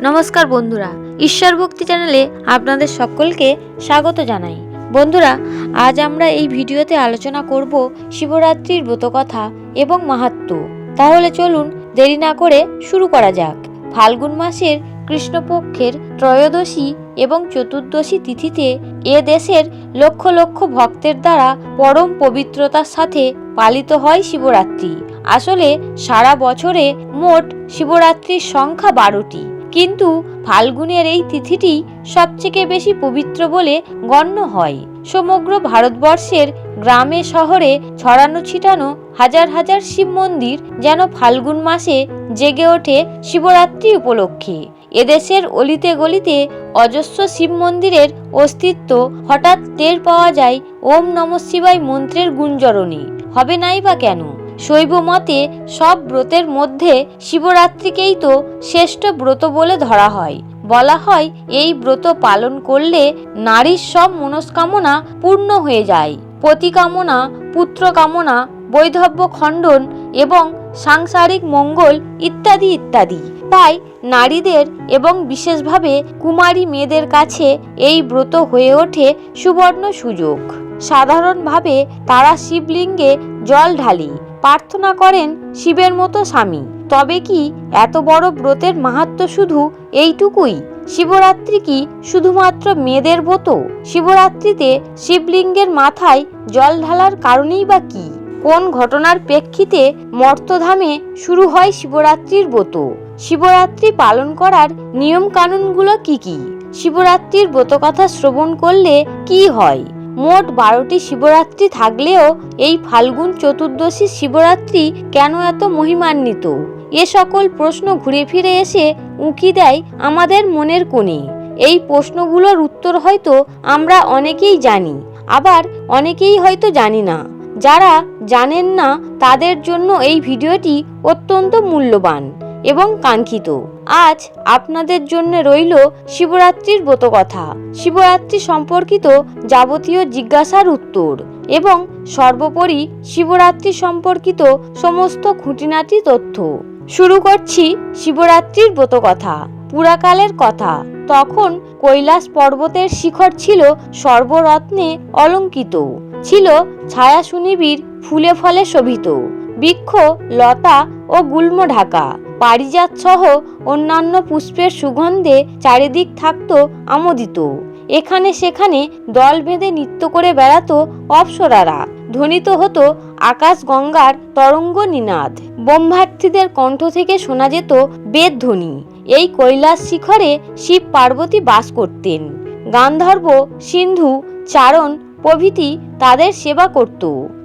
নমস্কার বন্ধুরা, ঈশ্বর ভক্তি চ্যানেলে আপনাদের সকলকে স্বাগত জানাই। বন্ধুরা, আজ আমরা এই ভিডিওতে আলোচনা করব শিবরাত্রির ব্রতকথা এবং মাহাত্ম। তাহলে চলুন দেরি না করে শুরু করা যাক। ফাল্গুন মাসের কৃষ্ণপক্ষের ত্রয়োদশী এবং চতুর্দশী তিথিতে এ দেশের লক্ষ লক্ষ ভক্তের দ্বারা পরম পবিত্রতার সাথে পালিত হয় শিবরাত্রি। আসলে সারা বছরে মোট শিবরাত্রির সংখ্যা বারোটি। কিন্তু ফাল্গুনের এই তিথিটি সবথেকে বেশি পবিত্র বলে গণ্য হয়। সমগ্র ভারতবর্ষের গ্রামে শহরে ছড়ানো ছিটানো হাজার হাজার শিব মন্দির যেন ফাল্গুন মাসে জেগে ওঠে শিবরাত্রি উপলক্ষে। এদেশের অলিতে গলিতে অজস্র শিব মন্দিরের অস্তিত্ব হঠাৎ টের পাওয়া যায় ওম নম শিবায় মন্ত্রের গুঞ্জরণে। হবে নাই বা কেন? শৈব মতে সব ব্রতের মধ্যে শিবরাত্রিকেই তো শ্রেষ্ঠ ব্রত বলে ধরা হয়। বলা হয়, এই ব্রত পালন করলে নারীর সব মনস্কামনা পূর্ণ হয়ে যায়। পতি কামনা পুত্র কামনা বৈধব্য খণ্ডন এবং সাংসারিক মঙ্গল ইত্যাদি ইত্যাদি। তাই নারীদের এবং বিশেষভাবে কুমারী মেয়েদের কাছে এই ব্রত হয়ে ওঠে সুবর্ণ সুযোগ। সাধারণভাবে তারা শিবলিঙ্গে জল ঢালি প্রার্থনা করেন শিবের মতো স্বামী। তবে কি এত বড় ব্রতের মাহাত্ম শুধু এইটুকুই? শিবরাত্রি কি শুধুমাত্র মেয়েদের ব্রত? শিবরাত্রিতে শিবলিঙ্গের মাথায় জল ঢালার কারণেই বা কি? কোন ঘটনার প্রেক্ষিতে মর্তধামে শুরু হয় শিবরাত্রির ব্রত? শিবরাত্রি পালন করার নিয়ম কানুনগুলো কি কি? শিবরাত্রির ব্রতকথা শ্রবণ করলে কি হয়? মোট বারোটি শিবরাত্রি থাকলেও এই ফাল্গুন চতুর্দশী শিবরাত্রি কেন এত মহিমান্বিত? এ সকল প্রশ্ন ঘুরে ফিরে এসে উঁকি দেয় আমাদের মনের কোণে। এই প্রশ্নগুলোর উত্তর হয়তো আমরা অনেকেই জানি, আবার অনেকেই হয়তো জানি না। যারা জানেন না, তাদের জন্য এই ভিডিওটি অত্যন্ত মূল্যবান। এবং কাঙ্ক্ষিত। আজ আপনাদের জন্য রইল শিবরাত্রির ব্রতকথা শিবরাত্রি সম্পর্কিত যাবতীয় জিজ্ঞাসার উত্তর এবং সর্বোপরি শিবরাত্রি সম্পর্কিত সমস্ত খুঁটিনাটি তথ্য। শুরু করছি শিবরাত্রির ব্রতকথা পুরাকালের কথা। তখন কৈলাস পর্বতের শিখর ছিল সর্বরত্নে অলঙ্কিত, ছিল ছায়া সুনিবিড় ফুলে ফলে শোভিত। বৃক্ষ, লতা ও গুল্ম ঢাকা। পারিজাত সহ অন্যান্য পুষ্পের সুগন্ধে চারিদিক থাকত আমোদিত। এখানে সেখানে দল বেঁধে নৃত্য করে বেড়াতো অপ্সরারা। ধ্বনিত হতো আকাশ গঙ্গার তরঙ্গ নিনাদ। ব্রহ্মার্থীদের কণ্ঠ থেকে শোনা যেত বেদ ধ্বনি এই কৈলাস শিখরে শিব পার্বতী বাস করতেন। গান্ধর্ব, সিন্ধু, চারণ প্রভৃতি তাদের সেবা করত।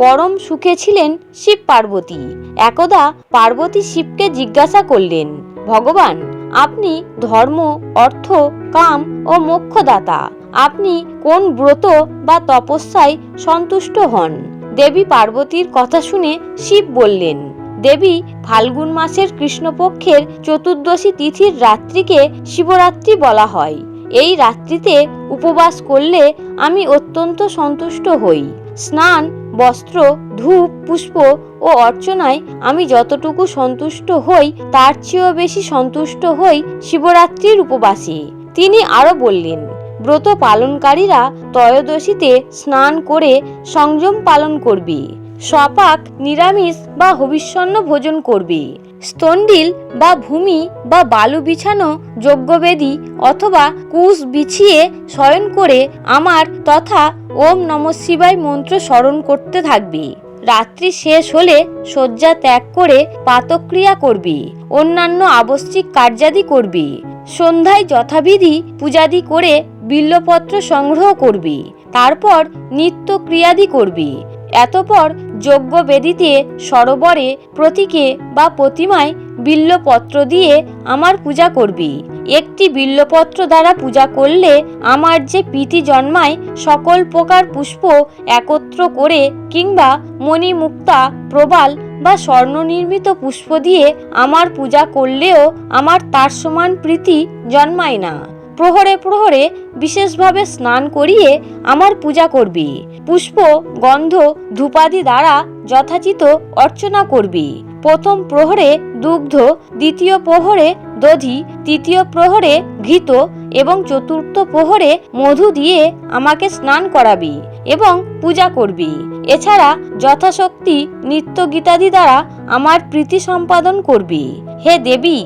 পরম সুখে ছিলেন শিব পার্বতী। একদা পার্বতী শিবকে জিজ্ঞাসা করলেন, ভগবান, আপনি ধর্ম, অর্থ, কাম ও মোক্ষদাতা। আপনি কোন ব্রত বা তপস্যায় সন্তুষ্ট হন? দেবী পার্বতীর কথা শুনে শিব বললেন, দেবী, ফাল্গুন মাসের কৃষ্ণপক্ষের চতুর্দশী তিথির রাত্রিকে শিবরাত্রি বলা হয়। এই রাত্রিতে উপবাস করলে আমি অত্যন্ত সন্তুষ্ট হই। স্নান বস্ত্র, ধূপ, পুষ্প ও অর্চনায় আমি যতটুকু সন্তুষ্ট হই, তার চেয়েও বেশি সন্তুষ্ট হই শিবরাত্রির উপবাসী। তিনি আরও বললেন, ব্রত পালনকারীরা ত্রয়োদশীতে স্নান করে সংযম পালন করবি সপাক নিরামিষ বা হবিষ্যন্ন ভোজন করবি, স্তন্ডিল বা ভূমি বা বালু বিছানো যজ্ঞবেদী অথবা কুশ বিছিয়ে শয়ন করে আমার তথা ওম নম শিবায় মন্ত্র স্মরণ করতে থাকবে। রাত্রি শেষ হলে শয্যা ত্যাগ করে পাতক্রিয়া করবে। অন্যান্য আবশ্যিক কার্যাদি করবে। সন্ধ্যায় যথাবিধি পূজাদি করে বিল্লপত্র সংগ্রহ করবে। তারপর নিত্য ক্রিয়াদি করবে। এতপর যজ্ঞ বেদিতে সরোবরে প্রতীকে বা প্রতিমায় বিল্লপত্র দিয়ে আমার পূজা করবি। একটি বিল্লপত্র দ্বারা পূজা করলে আমার যে প্রীতি জন্মায়, সকল প্রকার পুষ্প একত্র করে কিংবা মণিমুক্তা, প্রবাল বা স্বর্ণ নির্মিত পুষ্প দিয়ে আমার পূজা করলেও আমার তার সমান প্রীতি জন্মায় না। প্রহরে প্রহরে বিশেষভাবে স্নান করিয়ে আমার পূজা করবি। পুষ্প, গন্ধ, ধূপাদি দ্বারা যথাচিত অর্চনা করবে। প্রথম প্রহরে দুগ্ধ, দ্বিতীয় প্রহরে দধি, তৃতীয় প্রহরে ঘৃত এবং চতুর্থ প্রহরে মধু দিয়ে আমাকে স্নান করাবি এবং পূজা করবি। এছাড়া যথাশক্তি নিত্য গীতাদি দ্বারা আমার প্রীতি সম্পাদন করবি। হে দেবী,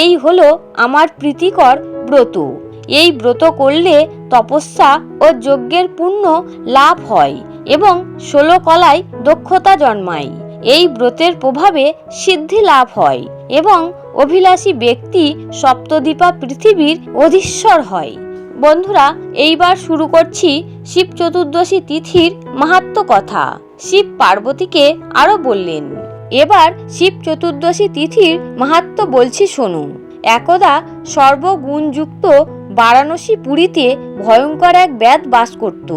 এই হলো আমার প্রীতিকর ব্রত। এই ব্রত করলে তপস্যা ও যজ্ঞের পুণ্য লাভ হয় এবং ষোলো কলায় দক্ষতা জন্মায়। এই ব্রতের প্রভাবে সিদ্ধি লাভ হয় এবং অভিলাষী ব্যক্তি সপ্তদ্বীপা পৃথিবীর অধীশ্বর হয়। বন্ধুরা, এইবার শুরু করছি শিব চতুর্দশী তিথির মাহাত্ম কথা। শিব পার্বতীকে আরও বললেন, এবার শিব চতুর্দশী তিথির মাহাত্ম বলছি শুনুন। একদা সর্বগুণযুক্ত বারাণসী পুরীতে ভয়ঙ্কর এক ব্যাধ বাস করত।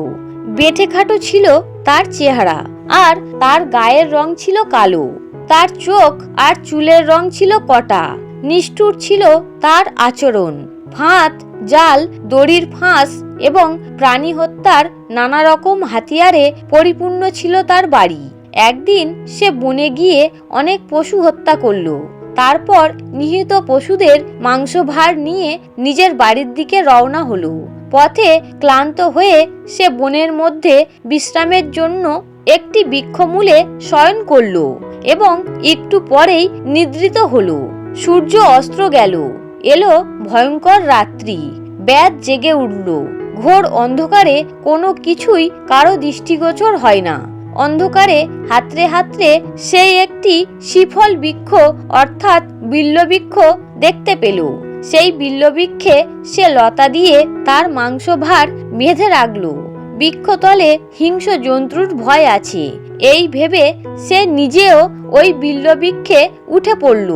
বেঠে খাটো ছিল তার চেহারা। আর তার গায়ের রং ছিল কালো, তার চোখ আর চুলের রং ছিল কটা, নিষ্ঠুর ছিল তার আচরণ। ফাঁদ, জাল, দড়ির ফাঁস এবং প্রাণী হত্যার নানা রকম হাতিয়ারে পরিপূর্ণ ছিল তার বাড়ি। একদিন সে বনে গিয়ে অনেক পশু হত্যা করল। তারপর নিহত পশুদের মাংস ভার নিয়ে নিজের বাড়ির দিকে রওনা হলো। পথে ক্লান্ত হয়ে সে বনের মধ্যে বিশ্রামের জন্য একটি বৃক্ষমূলে শয়ন করল এবং একটু পরেই নিদ্রিত হলো। সূর্য অস্ত্র গেল। এলো ভয়ঙ্কর রাত্রি। ব্যাদ জেগে উঠল। ঘোর অন্ধকারে কোনো কিছুই কারও দৃষ্টিগোচর হয় না। অন্ধকারে হাতড়ে হাতড়ে সেই একটি শিফল বৃক্ষ অর্থাৎ বিল্লবৃক্ষ দেখতে পেল। সেই বিল্লবৃক্ষে সে লতা দিয়ে তার মাংস ভার বেঁধে রাখল। বৃক্ষতলে হিংস্র জন্তুর ভয় আছে। এই ভেবে সে নিজেও ওই বিল্লবৃক্ষে উঠে পড়ল।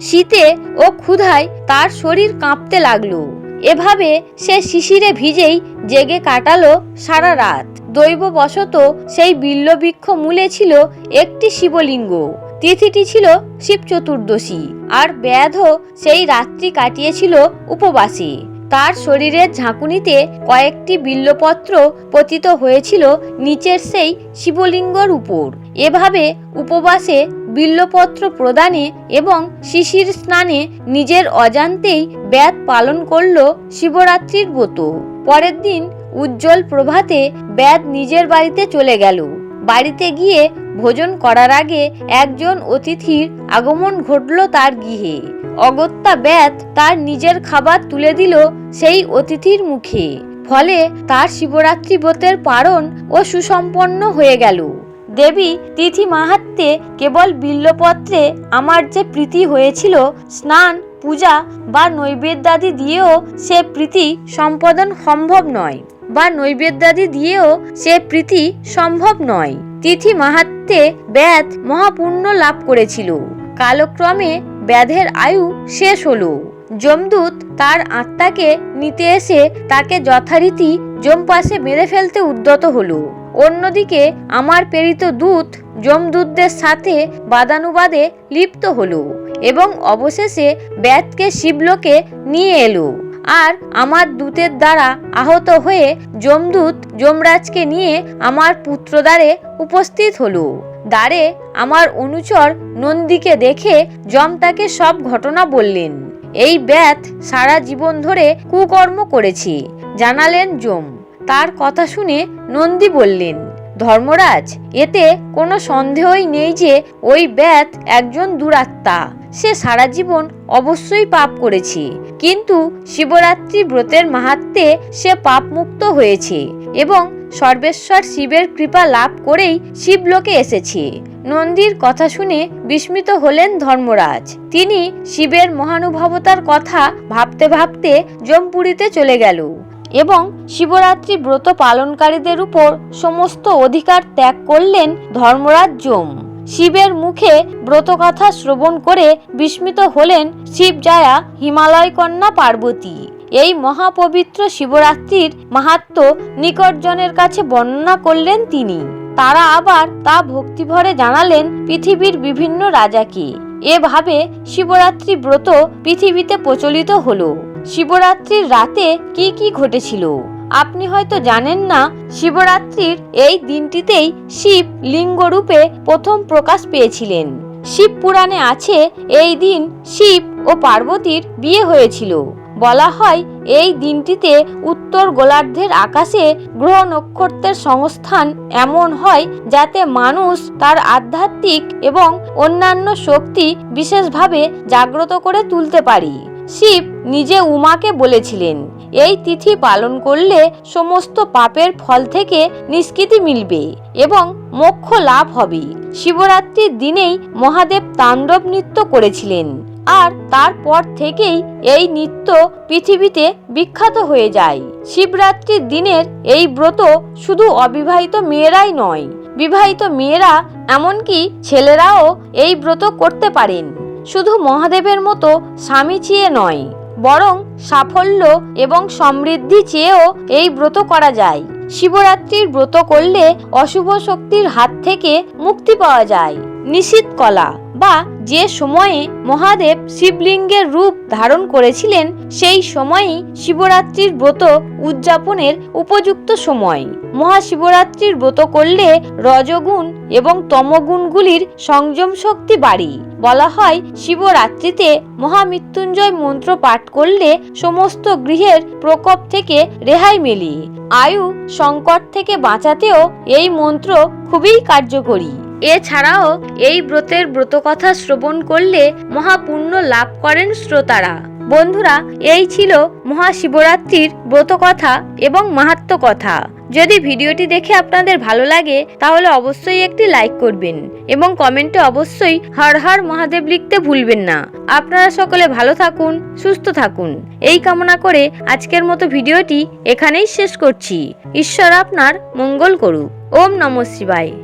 শীতে ও ক্ষুধায় তার শরীর কাঁপতে লাগল। এভাবে সে শিশিরে ভিজেই জেগে কাটালো সারা রাত। দৈববশত সেই বিল্লবৃক্ষ মূলে ছিল একটি শিবলিঙ্গ। তিথিটি ছিল শিব চতুর্দশী। আর ব্যাধ সেই রাত্রি কাটিয়েছিল উপবাসে। তার শরীরের ঝাঁকুনিতে কয়েকটি বিল্লপত্র পতিত হয়েছিল নিচের সেই শিবলিঙ্গর উপর। এভাবে উপবাসে বিল্লপত্র প্রদানে এবং শিশির স্নানে নিজের অজান্তেই ব্যাত পালন করল শিবরাত্রির ব্রত। পরের দিন উজ্জ্বল প্রভাতে ব্যাদ নিজের বাড়িতে চলে গেল। বাড়িতে গিয়ে ভোজন করার আগে একজন অতিথির আগমন ঘটল তার গৃহে। অগত্যা ব্যাত তার নিজের খাবার তুলে দিল সেই অতিথির মুখে। ফলে তার শিবরাত্রি ব্রতের পারণ ও সুসম্পন্ন হয়ে গেল। দেবী তিথি মাহাত্মে কেবল বিল্লপত্রে আমার যে প্রীতি হয়েছিল, স্নান, পূজা বা নৈবেদ্যাদি দিয়েও সে প্রীতি সম্পাদন সম্ভব নয় বা নৈবেদ্যাদি দিয়েও সে প্রীতি সম্ভব নয়। তিথি মাহাত্মে ব্যাধ মহাপুণ্য লাভ করেছিল। কালক্রমে ব্যাধের আয়ু শেষ হলো। যমদূত তার আত্মাকে নিতে এসে তাকে যথারীতি যমপাশে মেরে ফেলতে উদ্যত হলো। অন্যদিকে আমার প্রেরিত দূত যমদূতদের সাথে বাদানুবাদে লিপ্ত হলো এবং অবশেষে ব্যাতকে শিবলোকে নিয়ে এলো। আর আমার দূতের দ্বারা আহত হয়ে যমদূত যমরাজকে নিয়ে আমার পুত্রদ্বারে উপস্থিত হলো। দ্বারে আমার অনুচর নন্দীকে দেখে যম তাকে সব ঘটনা বললেন। এই ব্যাত সারা জীবন ধরে কুকর্ম করেছি, জানালেন যম। তার কথা শুনে নন্দী বললেন, ধর্মরাজ, এতে কোনো সন্দেহই নেই যে ওই ব্যাত একজন দুরাত্মা। সে সারা জীবন অবশ্যই পাপ করেছে। কিন্তু শিবরাত্রি ব্রতের মাহাত্মে সে পাপমুক্ত হয়েছে। এবং সর্বেশ্বর শিবের কৃপা লাভ করেই শিবলোকে এসেছে। নন্দীর কথা শুনে বিস্মিত হলেন ধর্মরাজ। তিনি শিবের মহানুভবতার কথা ভাবতে ভাবতে জমপুরীতে চলে গেল এবং শিবরাত্রি ব্রত পালনকারীদের উপর সমস্ত অধিকার ত্যাগ করলেন ধর্মরাজ যম। শিবের মুখে ব্রতকথা শ্রবণ করে বিস্মিত হলেন শিবজায়া হিমালয় কন্যা পার্বতী। এই মহাপবিত্র শিবরাত্রির মাহাত্ম নিকটজনের কাছে বর্ণনা করলেন তিনি। তারা আবার তা ভক্তিভরে জানালেন পৃথিবীর বিভিন্ন রাজাকে। এভাবে শিবরাত্রি ব্রত পৃথিবীতে প্রচলিত হলো। শিবরাত্রির রাতে কি কি ঘটেছিল? আপনি হয়তো জানেন না, শিবরাত্রির এই দিনটিতেই শিব লিঙ্গরূপে প্রথম প্রকাশ পেয়েছিলেন। শিব পুরাণে আছে এই দিন শিব ও পার্বতীর বিয়ে হয়েছিল। বলা হয়, এই দিনটিতে উত্তর গোলার্ধের আকাশে গ্রহ নক্ষত্রের সংস্থান এমন হয় যাতে মানুষ তার আধ্যাত্মিক এবং অন্যান্য শক্তি বিশেষভাবে জাগ্রত করে তুলতে পারি। শিব নিজে উমাকে বলেছিলেন, এই তিথি পালন করলে সমস্ত পাপের ফল থেকে নিষ্কৃতি মিলবে এবং মোক্ষ লাভ হবে। শিবরাত্রির দিনেই মহাদেব তাণ্ডব নৃত্য করেছিলেন। আর তারপর থেকেই এই নৃত্য পৃথিবীতে বিখ্যাত হয়ে যায়। শিবরাত্রির দিনের এই ব্রত শুধু অবিবাহিত মেয়েরাই নয়, বিবাহিত মেয়েরা এমনকি ছেলেরাও এই ব্রত করতে পারেন। শুধু মহাদেবের মতো স্বামী চেয়ে নয়, বরং সাফল্য এবং সমৃদ্ধি চেয়েও এই ব্রত করা যায়। শিবরাত্রির ব্রত করলে অশুভ শক্তির হাত থেকে মুক্তি পাওয়া যায়। নিশীত কলা বা যে সময়ে মহাদেব শিবলিঙ্গের রূপ ধারণ করেছিলেন, সেই সময়ই শিবরাত্রির ব্রত উদযাপনের উপযুক্ত সময়। মহাশিবরাত্রির ব্রত করলে রজগুণ এবং তমগুণগুলির সংযম শক্তি বাড়ি। বলা হয়, শিবরাত্রিতে মহামৃত্যুঞ্জয় মন্ত্র পাঠ করলে সমস্ত গৃহের প্রকোপ থেকে রেহাই মেলি। আয়ু সংকট থেকে বাঁচাতেও এই মন্ত্র খুবই কার্যকরী। এছাড়াও এই ব্রতের ব্রতকথা শ্রবণ করলে মহাপুণ্য লাভ করেন শ্রোতারা। বন্ধুরা, এই ছিল মহাশিবরাত্রির ব্রতকথা এবং মাহাত্ম কথা যদি ভিডিওটি দেখে আপনাদের ভালো লাগে, তাহলে অবশ্যই একটি লাইক করবেন এবং কমেন্টে অবশ্যই হর হর মহাদেব লিখতে ভুলবেন না। আপনারা সকলে ভালো থাকুন, সুস্থ থাকুন। এই কামনা করে আজকের মতো ভিডিওটি এখানেই শেষ করছি। ঈশ্বর আপনার মঙ্গল করুক। ওম নমঃ শিবায়।